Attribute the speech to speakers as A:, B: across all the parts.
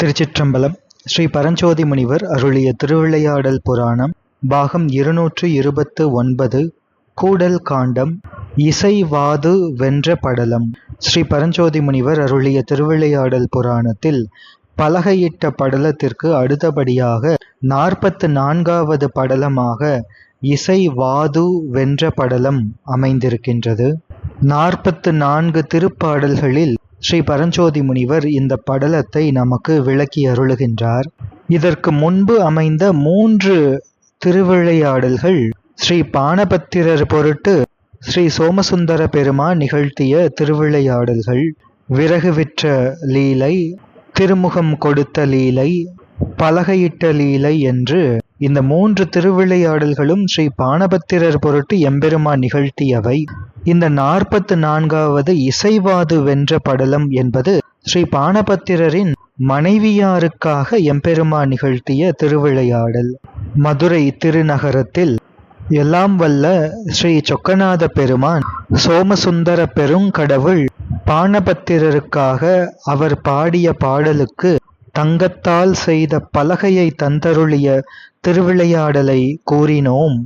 A: திருச்சிற்றம்பலம் ஸ்ரீ பரஞ்சோதி முனிவர் அருளிய திருவிளையாடல் புராணம் பாகம் இருநூற்று இருபத்து ஒன்பது கூடல் காண்டம் இசைவாது வென்ற படலம். ஸ்ரீ பரஞ்சோதி முனிவர் அருளிய திருவிளையாடல் புராணத்தில் பலகையிட்ட படலத்திற்கு அடுத்தபடியாக நாற்பத்து நான்காவது படலமாக இசைவாது வென்ற படலம் அமைந்திருக்கின்றது. நாற்பத்து நான்கு திருப்பாடல்களில் ஸ்ரீ பரஞ்சோதி முனிவர் இந்த படலத்தை நமக்கு விளக்கி அருளுகின்றார். இதற்கு முன்பு அமைந்த மூன்று திருவிளையாடல்கள் ஸ்ரீ பானபத்திரர் பொருட்டு ஸ்ரீ சோமசுந்தர பெருமான் நிகழ்த்திய திருவிளையாடல்கள். விறகு விற்ற லீலை திருமுகம் கொடுத்த லீலை பலகையிட்ட லீலை என்று இந்த மூன்று திருவிளையாடல்களும் ஸ்ரீ பானபத்திரர் பொருட்டு எம்பெருமான் நிகழ்த்தியவை. இந்த நாற்பத்து நான்காவது இசைவாது வென்ற படலம் என்பது ஸ்ரீ பானபத்திரரின் மனைவியாருக்காக எம்பெருமா நிகழ்த்திய திருவிளையாடல். மதுரை திருநகரத்தில் எல்லாம் வல்ல ஸ்ரீ சொக்கநாத பெருமான் சோமசுந்தர பெருங்கடவுள் பானபத்திரருக்காக அவர் பாடிய பாடலுக்கு தங்கத்தால் செய்த பலகையை தந்தருளிய திருவிளையாடலை கூறினோம்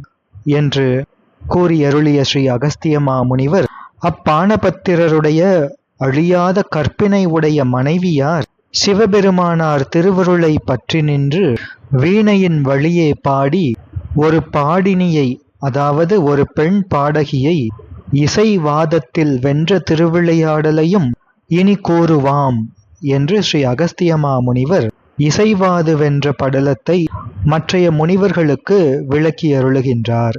A: என்று கூறியருளிய ஸ்ரீ அகஸ்திய மாமுனிவர் அப்பானபத்திரருடைய அழியாத கற்பினை உடைய மனைவியார் சிவபெருமானார் திருவருளை பற்றி நின்று வீணையின் வழியே பாடி ஒரு பாடினியை அதாவது ஒரு பெண் பாடகியை இசைவாதத்தில் வென்ற திருவிளையாடலையும் இனி கூறுவாம் என்று ஸ்ரீ அகஸ்தியமா முனிவர் இசைவாது வென்ற படலத்தை மற்றைய முனிவர்களுக்கு விளக்கி அருளுகின்றார்.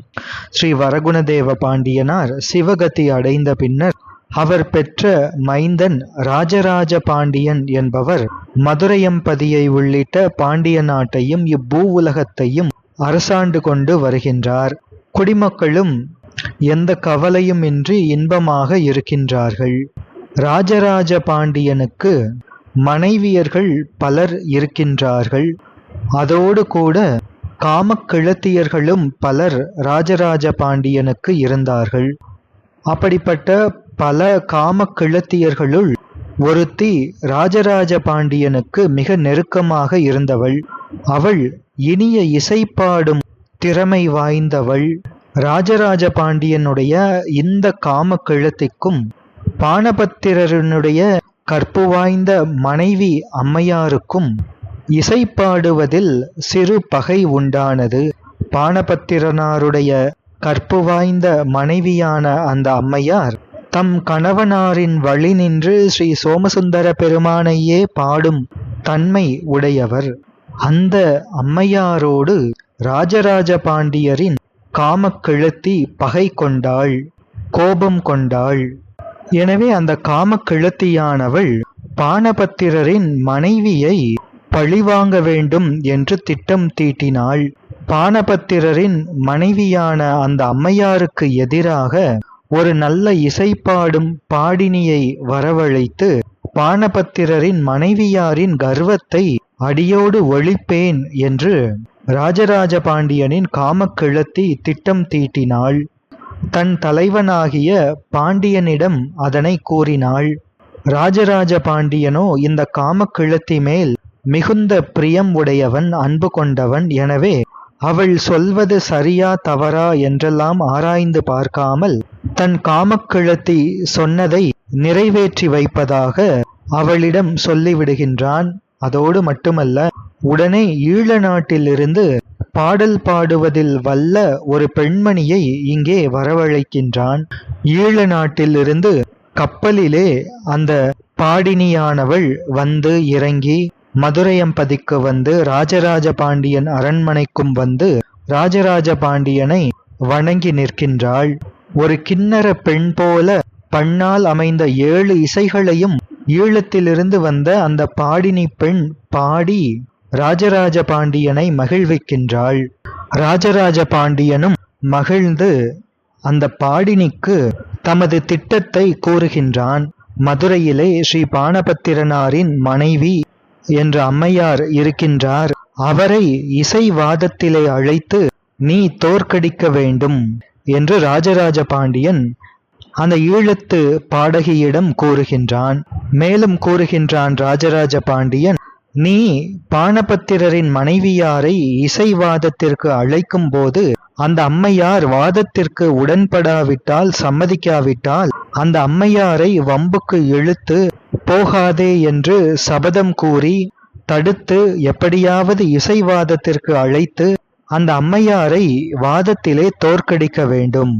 A: ஸ்ரீ வரகுணதேவ பாண்டியனார் சிவகதி அடைந்த பின்னர் அவர் பெற்ற மைந்தன் ராஜராஜ பாண்டியன் என்பவர் மதுரையம்பதியை உள்ளிட்ட பாண்டிய நாட்டையும் இப்பூ உலகத்தையும் அரசாண்டு கொண்டு வருகின்றார். குடிமக்களும் எந்த கவலையும் இன்றி இன்பமாக இருக்கின்றார்கள். ராஜராஜ பாண்டியனுக்கு மனைவியர்கள் பலர் இருக்கின்றார்கள். அதோடு கூட காமக்கிழத்தியர்களும் பலர் ராஜராஜ பாண்டியனுக்கு இருந்தார்கள். அப்படிப்பட்ட பல காமக்கிழத்தியர்களுள் ஒருத்தி ராஜராஜ பாண்டியனுக்கு மிக நெருக்கமாக இருந்தவள். அவள் இனிய இசைப்பாடும் திறமை வாய்ந்தவள். ராஜராஜ பாண்டியனுடைய இந்த காமக்கிழத்திக்கும் பானபத்திரனுடைய கற்பு வாய்ந்த மனைவி அம்மையாருக்கும் இசை பாடுவதில் சிறு பகை உண்டானது. பானபத்திரனாருடைய கற்பு வாய்ந்த மனைவியான அந்த அம்மையார் தம் கணவனாரின் வழி நின்று ஸ்ரீ சோமசுந்தர பெருமானையே பாடும் தன்மை உடையவர். அந்த அம்மையாரோடு ராஜராஜ பாண்டியரின் காமக்கிழத்தி பகை கொண்டாள் கோபம் கொண்டாள். எனவே அந்த காமக்கிழத்தியானவள் பானபத்திரரின் மனைவியை பழிவாங்க வேண்டும் என்று திட்டம் தீட்டினாள். பானபத்திரரின் மனைவியான அந்த அம்மையாருக்கு எதிராக ஒரு நல்ல இசைப்பாடும் பாடினியை வரவழைத்து பானபத்திரரின் மனைவியாரின் கர்வத்தை அடியோடு ஒழிப்பேன் என்று ராஜராஜ பாண்டியனின் காமக்கிழத்தி திட்டம் தீட்டினாள். தன் தலைவனாகிய பாண்டியனிடம் அதனை கூறினாள். ராஜராஜ பாண்டியனோ இந்த காமக்கிழத்தி மேல் மிகுந்த பிரியம் உடையவன் அன்பு கொண்டவன். எனவே அவள் சொல்வது சரியா தவறா என்றெல்லாம் ஆராய்ந்து பார்க்காமல் தன் காமக்கிழத்தி சொன்னதை நிறைவேற்றி வைப்பதாக அவளிடம் சொல்லிவிடுகின்றான். அதோடு மட்டுமல்ல உடனே ஈழ நாட்டிலிருந்து பாடல் பாடுவதில் வல்ல ஒரு பெண்மணியை இங்கே வரவழைக்கின்றான். ஈழ நாட்டிலிருந்து கப்பலிலே அந்த பாடினியானவள் வந்து இறங்கி மதுரையம்பதிக்கு வந்து ராஜராஜ பாண்டியன் அரண்மனைக்கும் வந்து ராஜராஜ பாண்டியனை வணங்கி நிற்கின்றாள். ஒரு கிண்ணற பெண் போல பண்ணால் அமைந்த ஏழு இசைகளையும் ஈழத்திலிருந்து வந்த அந்த பாடினி பெண் பாடி ராஜராஜ பாண்டியனை மகிழ்விக்கின்றாள். ராஜராஜ பாண்டியனும் மகிழ்ந்து அந்த பாடினிக்கு தமது திட்டத்தை கூறுகின்றான். மதுரையிலே ஸ்ரீ பானபத்திரனாரின் மனைவி என்ற அம்மையார் இருக்கின்றார். அவரை இசைவாதத்திலே அழைத்து நீ தோற்கடிக்க வேண்டும் என்று ராஜராஜ பாண்டியன் அந்த ஈழத்து பாடகியிடம் கூறுகின்றான். மேலும் கூறுகின்றான் ராஜராஜ பாண்டியன் நீ பானபத்திரரின் மனைவியாரை இசைவாதத்திற்கு அழைக்கும் போது அந்த அம்மையார் வாதத்திற்கு உடன்படாவிட்டால் சம்மதிக்காவிட்டால் அந்த அம்மையாரை வம்புக்கு இழுத்து போகாதே என்று சபதம் கூறி தடுத்து எப்படியாவது இசைவாதத்திற்கு அழைத்து அந்த அம்மையாரை வாதத்திலே தோற்கடிக்க வேண்டும்.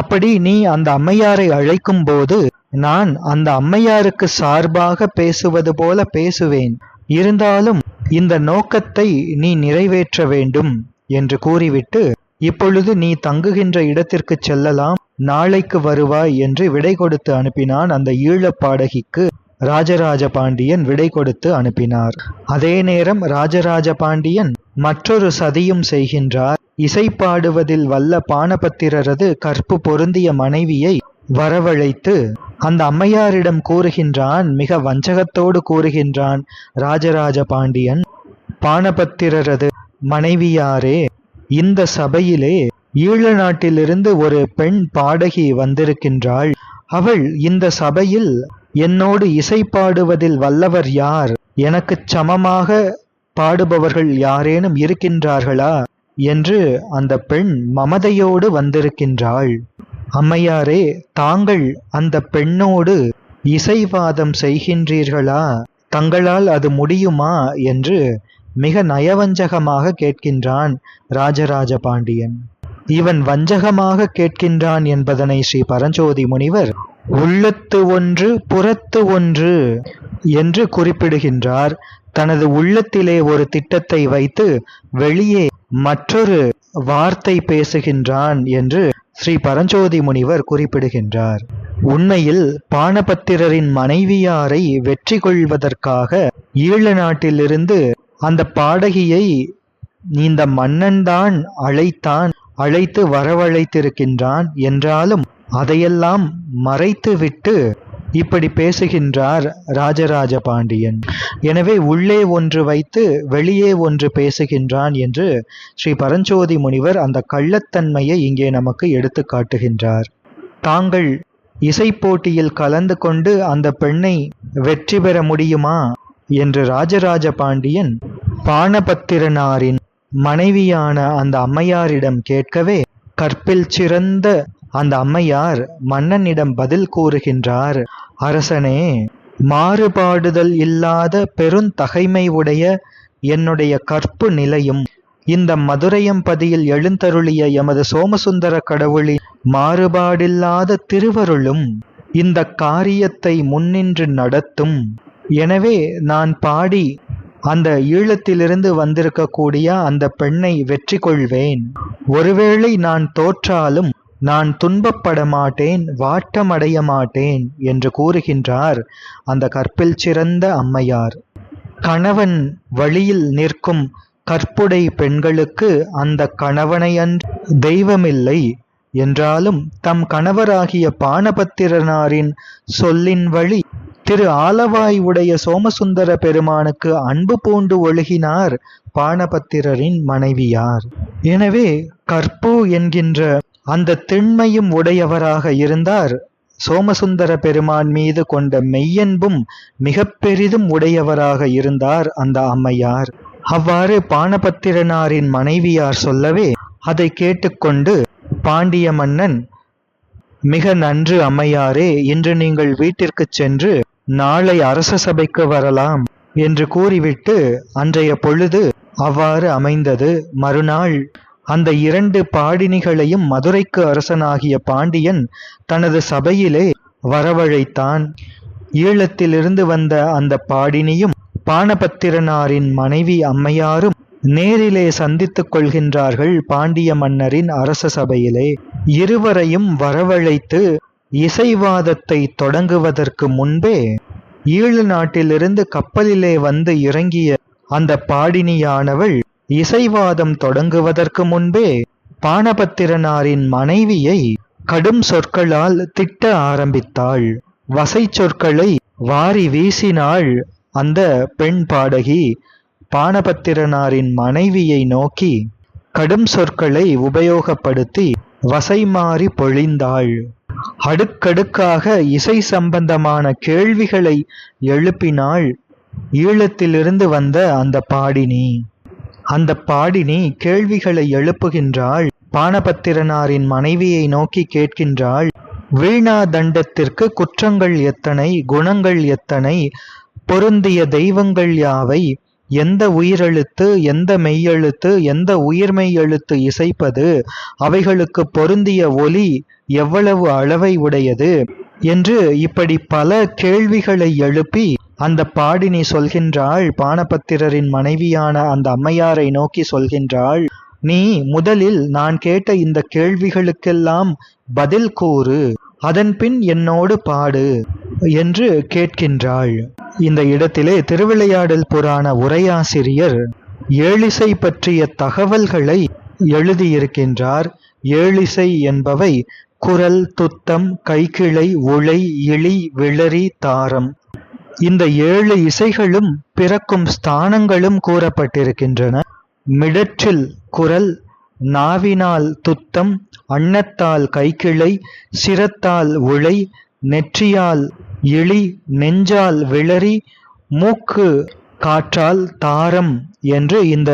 A: அப்படி நீ அந்த அம்மையாரை அழைக்கும் போது நான் அந்த அம்மையாருக்கு சார்பாக பேசுவது போல பேசுவேன். இருந்தாலும் இந்த நோக்கத்தை நீ நிறைவேற்ற வேண்டும் என்று கூறிவிட்டு இப்பொழுது நீ தங்குகின்ற இடத்திற்கு செல்லலாம். நாளைக்கு வருவாய் என்று விடை கொடுத்து அனுப்பினான் அந்த ஈழப் பாடகிக்கு ராஜராஜ பாண்டியன் விடை கொடுத்து அனுப்பினார். அதே நேரம் ராஜராஜ பாண்டியன் மற்றொரு சதியும் செய்கின்றார். இசை பாடுவதில் வல்ல பானபத்திரரது கற்பு பொருந்திய மனைவியை வரவழைத்து அந்த அம்மையாரிடம் கூறுகின்றான் மிக வஞ்சகத்தோடு கூறுகின்றான் ராஜராஜ பாண்டியன் பானபத்திரரது மனைவியாரே இந்த சபையிலே ஈழ நாட்டிலிருந்து ஒரு பெண் பாடகி வந்திருக்கின்றாள். அவள் இந்த சபையில் என்னோடு இசை பாடுவதில் வல்லவர் யார்? எனக்குச் சமமாக பாடுபவர்கள் யாரேனும் இருக்கின்றார்களா? என்று அந்த பெண் மமதையோடு வந்திருக்கின்றாள். அம்மையாரே தாங்கள் அந்த பெண்ணோடு இசைவாதம் செய்கின்றீர்களா? தங்களால் அது முடியுமா? என்று மிக நயவஞ்சகமாக கேட்கின்றான் ராஜராஜ பாண்டியன். இவன் வஞ்சகமாக கேட்கின்றான் என்பதனை ஸ்ரீ பரஞ்சோதி முனிவர் உள்ளத்து ஒன்று புறத்து ஒன்று என்று குறிப்பிடுகின்றார். தனது உள்ளத்திலே ஒரு திட்டத்தை வைத்து வெளியே மற்றொரு வார்த்தை பேசுகின்றான் என்று ஸ்ரீ பரஞ்சோதி முனிவர் குறிப்பிடுகின்றார். உண்மையில் பானபத்திரரின் மனைவியாரை வெற்றி கொள்வதற்காக ஈழ நாட்டிலிருந்து அந்த பாடகியை இந்த மன்னன்தான் அழைத்தான் அழைத்து வரவழைத்திருக்கின்றான் என்றாலும் அதையெல்லாம் மறைத்துவிட்டு இப்படி பேசுகின்றார் ராஜராஜ பாண்டியன். எனவே உள்ளே ஒன்று வைத்து வெளியே ஒன்று பேசுகின்றான் என்று ஸ்ரீ பரஞ்சோதி முனிவர் அந்த கள்ளத்தன்மையை இங்கே நமக்கு எடுத்து காட்டுகின்றார். தாங்கள் இசை போட்டியில் கலந்து கொண்டு அந்த பெண்ணை வெற்றி பெற முடியுமா என்று ராஜராஜ பாண்டியன் பானபத்திரனாரின் மனைவியான அந்த அம்மையாரிடம் கேட்கவே கற்பில் சிறந்த அந்த அம்மையார் மன்னனிடம் பதில் கூறுகின்றார் அரசனே மாறுபாடுதல் இல்லாத பெருந்தகைமை உடைய என்னுடைய கற்பு நிலையும். இந்த மதுரையம்பதியில் எழுந்தருளிய எமது சோமசுந்தர கடவுளின் மாறுபாடில்லாத திருவருளும் இந்த காரியத்தை முன்னின்று நடத்தும். எனவே நான் பாடி அந்த ஈழத்திலிருந்து வந்திருக்கக்கூடிய அந்த பெண்ணை வெற்றி கொள்வேன் ஒருவேளை நான் தோற்றாலும் நான் துன்பப்பட மாட்டேன் வாட்டமடைய மாட்டேன் என்று கூறுகின்றார் அந்த கற்பில் சிறந்த அம்மையார். கணவன் வழியில் நிற்கும் கற்புடை பெண்களுக்கு அந்த கணவனையன்று தெய்வமில்லை என்றாலும் தம் கணவராகிய பானபத்திரனாரின் சொல்லின் வழி திரு ஆலவாய் உடைய சோமசுந்தர பெருமானுக்கு அன்பு பூண்டு ஒழுகினார் பானபத்திரரின் மனைவியார். எனவே கற்பு என்கின்ற அந்த திண்மையும் உடையவராக இருந்தார். சோமசுந்தர பெருமான் மீது கொண்ட மெய்யன்பும் மிக பெரிதும் உடையவராக இருந்தார் அந்த அம்மையார். அவ்வாறு பானபத்திரனாரின் மனைவியார் சொல்லவே அதை கேட்டுக்கொண்டு பாண்டிய மன்னன் மிக நன்று அம்மையாரே இன்று நீங்கள் வீட்டிற்குச் சென்று நாளை அரச சபைக்கு வரலாம் என்று கூறிவிட்டு அன்றைய பொழுது அவ்வாறு அமைந்தது. மறுநாள் அந்த இரண்டு பாடினிகளையும் மதுரைக்கு அரசனாகிய பாண்டியன் தனது சபையிலே வரவழைத்தான். ஈழத்திலிருந்து வந்த அந்த பாடினியும் பானபத்திரனாரின் மனைவி அம்மையாரும் நேரிலே சந்தித்துக் கொள்கின்றார்கள் பாண்டிய மன்னரின் அரச சபையிலே. இருவரையும் வரவழைத்து இசைவாதத்தை தொடங்குவதற்கு முன்பே ஈழ நாட்டிலிருந்து கப்பலிலே வந்து இறங்கிய அந்த பாடினியானவள் இசைவாதம் தொடங்குவதற்கு முன்பே பானபத்திரனாரின் மனைவியை கடும் சொற்களால் திட்ட ஆரம்பித்தாள். வசை சொற்களை வாரி வீசினாள். அந்த பெண் பாடகி பானபத்திரனாரின் மனைவியை நோக்கி கடும் சொற்களை உபயோகப்படுத்தி வசை மாறி பொழிந்தாள். அடுக்கடுக்காக இசை சம்பந்தமான கேள்விகளை எழுப்பினாள். ஈழத்திலிருந்து வந்த அந்த பாடினி. அந்த பாடினி கேள்விகளை எழுப்புகின்றாள். பானபத்திரனாரின் மனைவியை நோக்கி கேட்கின்றாள் வீணா தண்டத்திற்கு குற்றங்கள் எத்தனை குணங்கள் எத்தனை? பொருந்திய தெய்வங்கள் யாவை? எந்த உயிரெழுத்து எந்த மெய்யெழுத்து எந்த உயிர்மெய் எழுத்து இசைப்பது? அவைகளுக்கு பொருந்திய ஒலி எவ்வளவு அளவை உடையது? என்று இப்படி பல கேள்விகளை எழுப்பி அந்த பாடினி சொல்கின்றாள். பானபத்திரரின் மனைவியான அந்த அம்மையாரை நோக்கி சொல்கின்றாள் நீ முதலில் நான் கேட்ட இந்த கேள்விகளுக்கெல்லாம் பதில் கூறு. அதன்பின் என்னோடு பாடு என்று கேட்கின்றாள். இந்த இடத்திலே திருவிளையாடல் புராண உரையாசிரியர் ஏழிசை பற்றிய தகவல்களை எழுதியிருக்கின்றார். ஏழிசை என்பவை குரல் துத்தம் கைக்கிளை உளை இழி விளரி தாரம். இந்த ஏழு இசைகளும் பிறக்கும் ஸ்தானங்களும் கூறப்பட்டிருக்கின்றன. மிடற்றில் குரல் நாவினால் துத்தம் அன்னத்தால் கைக்கிளை சிரத்தால் உளை நெற்றியால் இழி நெஞ்சால் விளரி மூக்கு காற்றால் தாரம் என்று இந்த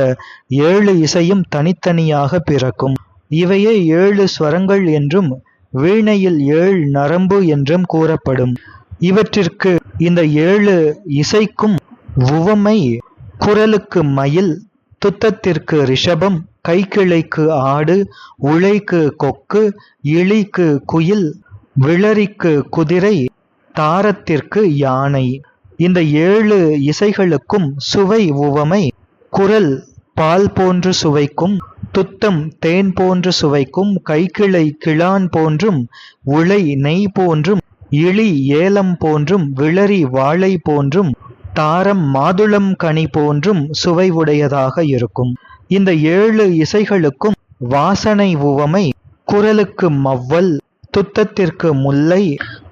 A: ஏழு இசையும் தனித்தனியாக பிறக்கும். இவையே ஏழு ஸ்வரங்கள் என்றும் வீணையில் ஏழு நரம்பு என்றும் கூறப்படும். இவற்றிற்கு இந்த ஏழு இசைக்கும் உவமை குரலுக்கு மயில் துத்தத்திற்கு ரிஷபம் கைக்கிளைக்கு ஆடு உழைக்கு கொக்கு இழிக்கு குயில் விளரிக்கு குதிரை தாரத்திற்கு யானை. இந்த ஏழு இசைகளுக்கும் சுவை உவமை குரல் பால் போன்று சுவைக்கும் துத்தம் தேன் போன்று சுவைக்கும் கைக்கிளை கிளான் போன்றும் உளை நெய் போன்றும் இழி ஏலம் போன்றும் விளரி வாழை போன்றும் தாரம் மாதுளம் கனி போன்றும் சுவை உடையதாக இருக்கும். இந்த ஏழு இசைகளுக்கும் வாசனை உவமை குரலுக்கு மவ்வல் துத்தத்திற்கு முல்லை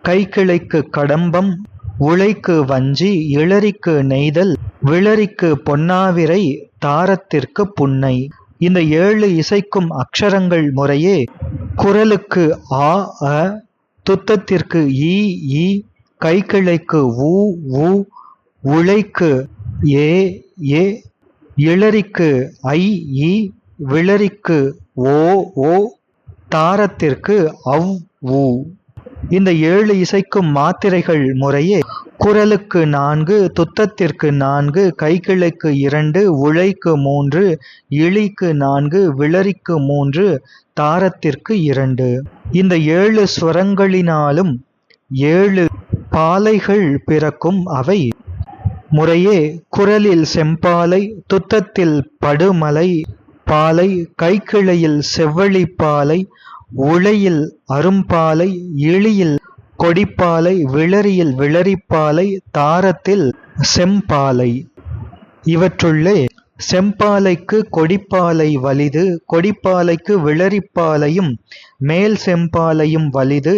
A: கைக்கிளைக்கு கடம்பம் உழைக்கு வஞ்சி இளறிக்கு நெய்தல் விளரிக்கு பொன்னாவிரை தாரத்திற்கு புன்னை. இந்த ஏழு இசைக்கும் அக்ஷரங்கள் முறையே குரலுக்கு ஆ அ துத்தத்திற்கு ஈ ஈ கைக்கிளைக்கு ஊ ஊ உழைக்கு ஏ ஏ இளரிக்கு ஐ இ விளரிக்கு ஓ ஓ தாரத்திற்கு அவ் ஊ. இந்த ஏழு இசைக்கும் மாத்திரைகள் முறையே குரலுக்கு நான்கு துத்தத்திற்கு நான்கு கைக்கிளைக்கு இரண்டு உழைக்கு மூன்று இழிக்கு நான்கு விளரிக்கு மூன்று தாரத்திற்கு இரண்டு. இந்த ஏழு ஸ்வரங்களினாலும் ஏழு பாலைகள் பிறக்கும் அவை. முறையே குரலில் செம்பாலை துத்தத்தில் படுமலை பாலை கைக்கிளையில் செவ்வழிப்பாலை உளையில் அரும்பாலை இழியில் கொடிப்பாலை விளரியில் விளரிப்பாலை தாரத்தில் செம்பாலை. இவற்றுள்ளே செம்பாலைக்கு கொடிப்பாலை வலிது கொடிப்பாலைக்கு விளரிப்பாலையும் மேல் செம்பாலையும் வலிது.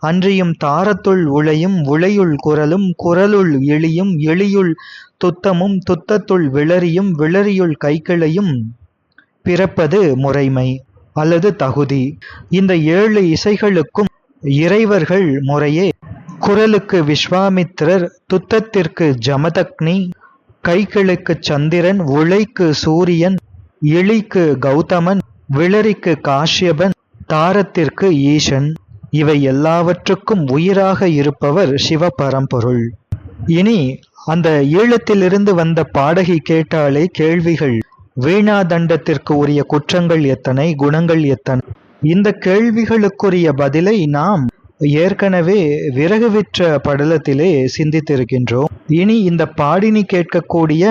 A: அன்றியும் தாரத்துள் உளையும் உளையுள் குரலும் குரலுள் இழியும் இழியுள் துத்தமும் துத்தத்துள் விளரியும் விளரியுள் கைக்கிளையும் பிறப்பது முறைமை. அல்லது தகுதி. இந்த ஏழு இசைகளுக்கும் இறைவர்கள் முறையே குரலுக்கு விஸ்வாமித்திரர் துத்தத்திற்கு ஜமதக்னி கைகளுக்கு சந்திரன் உழைக்கு சூரியன் இழிக்கு கௌதமன் விளரிக்கு காஷ்யபன் தாரத்திற்கு ஈசன். இவை எல்லாவற்றுக்கும் உயிராக இருப்பவர் சிவபரம்பொருள். இனி அந்த ஈழத்திலிருந்து வந்த பாடகி கேட்டாலே கேள்விகள். வீணா தண்டத்திற்கு உரிய குற்றங்கள் எத்தனை குணங்கள் எத்தனை? இந்த கேள்விகளுக்குரிய பதிலை நாம் ஏற்கனவே விறகு விற்ற படலத்திலே சிந்தித்திருக்கின்றோம். இனி இந்த பாடினி கேட்கக்கூடிய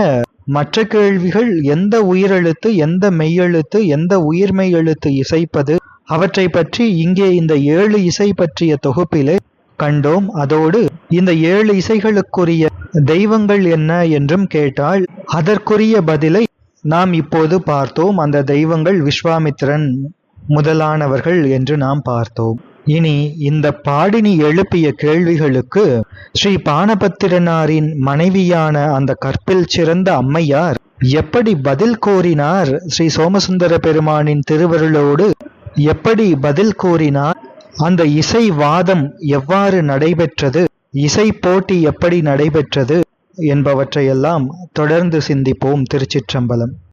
A: மற்ற கேள்விகள் எந்த உயிரெழுத்து எந்த மெய்யெழுத்து எந்த உயிர்மெய் எழுத்து இசைப்பது? அவற்றை பற்றி இங்கே இந்த ஏழு இசை பற்றிய தொகுப்பிலே கண்டோம். அதோடு இந்த ஏழு இசைகளுக்குரிய தெய்வங்கள் என்ன என்றும் கேட்டால் அதற்குரிய பதிலை நாம் இப்போது பார்த்தோம் அந்த தெய்வங்கள் விஸ்வாமித்திரன் முதலானவர்கள் என்று நாம் பார்த்தோம். இனி இந்த பாடினி எழுப்பிய கேள்விகளுக்கு ஸ்ரீ பானபத்திரனாரின் மனைவியான அந்த கற்பில் சிறந்த அம்மையார் எப்படி பதில் கோரினார் ஸ்ரீ சோமசுந்தர பெருமானின் திருவருளோடு எப்படி பதில் கோரினார் அந்த இசை வாதம் எவ்வாறு நடைபெற்றது? இசை போட்டி எப்படி நடைபெற்றது? என்பவற்றையெல்லாம் தொடர்ந்து சிந்திப்போம் திருச்சிற்றம்பலம்.